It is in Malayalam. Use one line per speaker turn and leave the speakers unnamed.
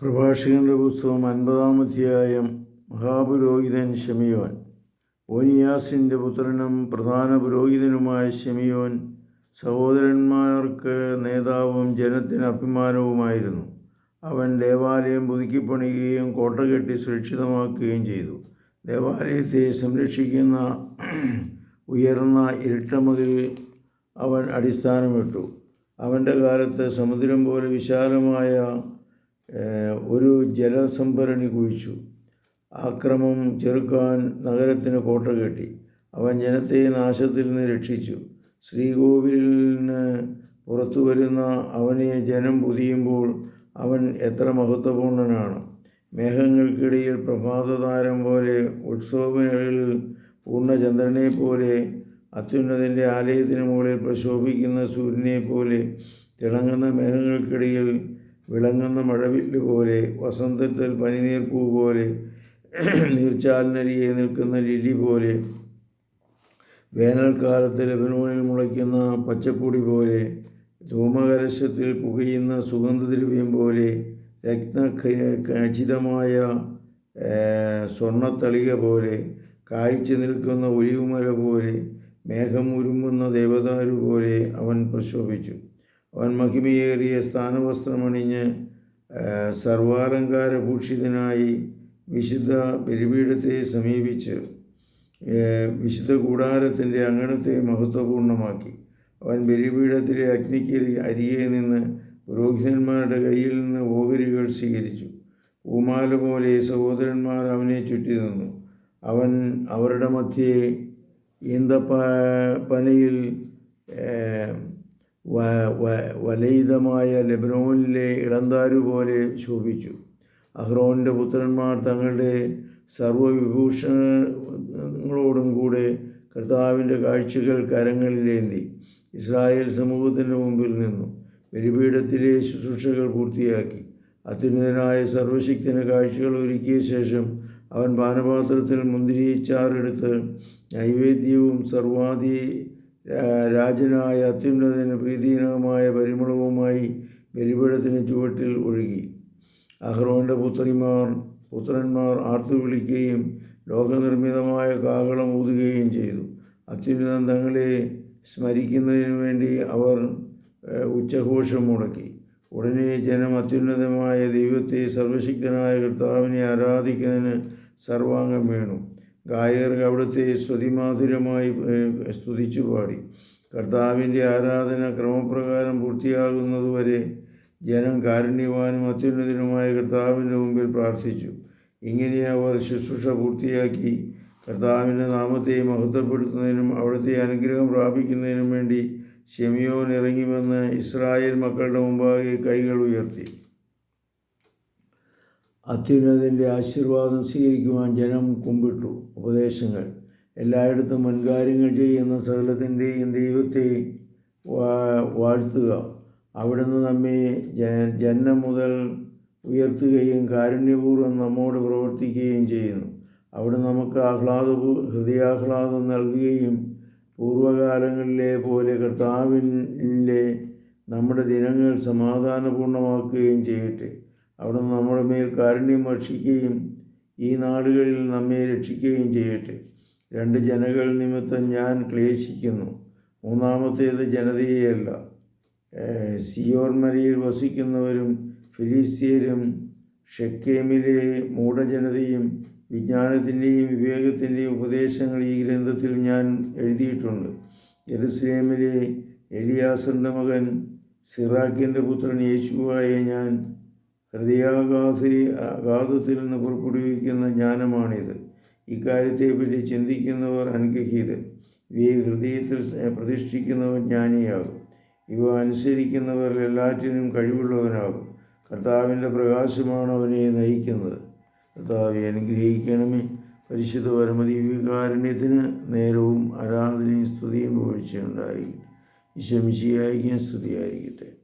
പ്രഭാഷകന്റെ പുസ്തകം അൻപതാം അധ്യായം. മഹാപുരോഹിതൻ ഷെമിയോൻ ഓനിയാസിന്റെ പുത്രനും പ്രധാന പുരോഹിതനുമായ ഷെമിയോൻ സഹോദരന്മാർക്ക് നേതാവും ജനത്തിന് അഭിമാനവുമായിരുന്നു. അവൻ ദേവാലയം പുതുക്കിപ്പണിയുകയും കോട്ട കെട്ടി സുരക്ഷിതമാക്കുകയും ചെയ്തു. ദേവാലയത്തെ സംരക്ഷിക്കുന്ന ഉയർന്ന ഇരട്ടമതിൽ അവൻ അടിസ്ഥാനമിട്ടു. അവന്റെ കാലത്ത് സമുദ്രം പോലെ വിശാലമായ ഒരു ജലസംഭരണി കുഴിച്ചു. ആക്രമം ചെറുക്കാൻ നഗരത്തിന് കോട്ട കെട്ടി. അവൻ ജനത്തെ നാശത്തിൽ നിന്ന് രക്ഷിച്ചു. ശ്രീകോവിലിന് പുറത്തു വരുന്ന അവനെ ജനം പൊതിയുമ്പോൾ അവൻ എത്ര മഹത്വപൂർണനാണ് മേഘങ്ങൾക്കിടയിൽ പ്രഭാതതാരം പോലെ ഉത്സവങ്ങളിൽ പൂർണചന്ദ്രനെ പോലെ അത്യുന്നതിന്റെ ആലയത്തിന് മുകളിൽ പ്രശോഭിക്കുന്ന സൂര്യനെ പോലെ തിളങ്ങുന്ന മേഘങ്ങൾക്കിടയിൽ വിളങ്ങുന്ന മഴവില്ല് പോലെ വസന്തത്തിൽ പനിനീർപ്പൂ പോലെ നീർച്ചാലിനരികെ നിൽക്കുന്ന ലില്ലി പോലെ വേനൽക്കാലത്ത് ലബനോനിൽ മുളയ്ക്കുന്ന പച്ചപ്പൊടി പോലെ ധൂമകലശത്തിൽ പുകയുന്ന സുഗന്ധദ്രവ്യം പോലെ രത്ന ഖചിതമായ സ്വർണത്തളിക പോലെ കായ്ച്ചു നിൽക്കുന്ന ഒലിവുമല പോലെ മേഘം ഉരുമ്പുന്ന ദേവദാരു പോലെ അവൻ പ്രശോഭിച്ചു. അവൻ മഹിമയേറിയ സ്ഥാനവസ്ത്രമണിഞ്ഞ് സർവാലങ്കാരഭൂഷിതനായി വിശുദ്ധ ബലിപീഠത്തെ സമീപിച്ച് വിശുദ്ധ കൂടാരത്തിന്റെ അങ്കണത്തെ മഹത്വപൂർണമാക്കി അവൻ ബലിപീഠത്തിലെ അഗ്നിക്ക് അരികെ നിന്ന് പുരോഹിതന്മാരുടെ കയ്യിൽ നിന്ന് ഓഹരികൾ സ്വീകരിച്ചു. പൂമാല പോലെ സഹോദരന്മാർ അവനെ ചുറ്റി നിന്നു. അവൻ അവരുടെ മധ്യേ ഈന്തപ്പ പനയിൽ ഏഹ്, വ- വ- വലയിതമായ ലെബനോനിലെ ഇളന്താരു പോലെ ശോഭിച്ചു. അഹ്റോന്റെ പുത്രന്മാർ തങ്ങളുടെ സർവവിഭൂഷണങ്ങളോടും കൂടെ കർത്താവിന്റെ കാഴ്ചകൾ കരങ്ങളിലേന്തി ഇസ്രായേൽ സമൂഹത്തിന്റെ മുമ്പിൽ നിന്നു. ബലിപീഠത്തിലെ ശുശ്രൂഷകൾ പൂർത്തിയാക്കി. അത്യുന്നതനായ സർവശക്തിന് കാഴ്ചകൾ ഒരുക്കിയ ശേഷം അവൻ പാനപാത്രത്തിൽ മുന്തിരിച്ചാറെടുത്ത് നൈവേദ്യവും സർവാധി രാജനായ അത്യുന്നതന് പ്രീതിഹീനവുമായ പരിമളവുമായി ബലിപീഠത്തിന് ചുവട്ടിൽ ഒഴുകി. അഹ്റോന്റെ പുത്രിമാർ പുത്രന്മാർ ആർത്തു വിളിക്കുകയും ലോകനിർമ്മിതമായ കാഹളം ഊതുകയും ചെയ്തു. അത്യുന്നതൻ തങ്ങളെ സ്മരിക്കുന്നതിനു വേണ്ടി അവർ ഉച്ചഘോഷം മുടക്കി. ഉടനെ ജനം അത്യുന്നതമായ ദൈവത്തെ സർവശക്തനായ കർത്താവിനെ ആരാധിക്കുന്നതിന് സർവാംഗം വീണു. ഗായകർ അവിടുത്തെ സ്തുതിമാധുരമായി സ്തുതിച്ചു പാടി. കർത്താവിന്റെ ആരാധന ക്രമപ്രകാരം പൂർത്തിയാകുന്നതുവരെ ജനം കാരുണ്യവാനും അത്യുന്നതനുമായ കർത്താവിന്റെ മുമ്പിൽ പ്രാർത്ഥിച്ചു. ഇങ്ങനെ അവർ ശുശ്രൂഷ പൂർത്തിയാക്കി കർത്താവിന്റെ നാമത്തെ മഹത്വപ്പെടുത്തുന്നതിനും അവിടുത്തെ അനുഗ്രഹം പ്രാപിക്കുന്നതിനും വേണ്ടി ഷെമിയോൻ ഇറങ്ങി വന്ന് ഇസ്രായേൽ മക്കളുടെ മുമ്പാകെ കൈകൾ ഉയർത്തി. അത്യുന്നതിന്റെ ആശീർവാദം സ്വീകരിക്കുവാൻ ജനം കുമ്പിട്ടു. ഉപദേശങ്ങൾ. എല്ലായിടത്തും മുൻകാര്യങ്ങൾ ചെയ്യുന്ന സകലത്തിന്റെയും ദൈവത്തെ വാഴ്ത്തുക. അവിടുന്ന് നമ്മെ ജനം മുതൽ ഉയർത്തുകയും കാരുണ്യപൂർവം നമ്മോട് പ്രവർത്തിക്കുകയും ചെയ്യുന്നു. അവിടെ നമുക്ക് ആഹ്ലാദ ഹൃദയാഹ്ലാദം നൽകുകയും പൂർവകാലങ്ങളിലെ പോലെ കർത്താവിന്റെ നമ്മുടെ ദിനങ്ങൾ സമാധാനപൂർണമാക്കുകയും ചെയ്യട്ടെ. അവിടുന്ന് നമ്മുടെ മേൽ കാരുണ്യം ഭക്ഷിക്കുകയും ഈ നാടുകളിൽ നമ്മെ രക്ഷിക്കുകയും ചെയ്യട്ടെ. രണ്ട് ജനകൾ നിമിത്തം ഞാൻ ക്ലേശിക്കുന്നു. മൂന്നാമത്തേത് ജനതയെയല്ല. ഏഹ് സിയോർ മലയിൽ വസിക്കുന്നവരും ഫിലിസ്തീയരും ഷെക്കേമിലെ മൂഢജനതയും വിജ്ഞാനത്തിന്റെയും വിവേകത്തിന്റെയും ഉപദേശങ്ങൾ ഈ ഗ്രന്ഥത്തിൽ ഞാൻ എഴുതിയിട്ടുണ്ട്. ജെറുസലേമിലെ എലിയാസറിന്റെ മകൻ സിറാഖിന്റെ പുത്രൻ യേശുവായ ഞാൻ ഹൃദയാഘാതി ആഘാതത്തിൽ നിന്ന് പുറപ്പെടുവിക്കുന്ന ജ്ഞാനമാണിത്. ഇക്കാര്യത്തെപ്പറ്റി ചിന്തിക്കുന്നവർ അനുഗ്രഹീതൻ. ഇവയെ ഹൃദയത്തിൽ പ്രതിഷ്ഠിക്കുന്നവർ ജ്ഞാനിയാകും. ഇവ അനുസരിക്കുന്നവർ എല്ലാറ്റിനും കഴിവുള്ളവനാകും. കർത്താവിന്റെ പ്രകാശമാണ് അവനെ നയിക്കുന്നത്. കർത്താവെ അനുഗ്രഹിക്കണമേ. പരിശുദ്ധ പരമദീവികാരുണ്യത്തിന് നേരവും ആരാധനയും സ്തുതിയും വീഴ്ചയുണ്ടായി ഈശ്വമിശിയായിരിക്കും സ്തുതിയായിരിക്കട്ടെ.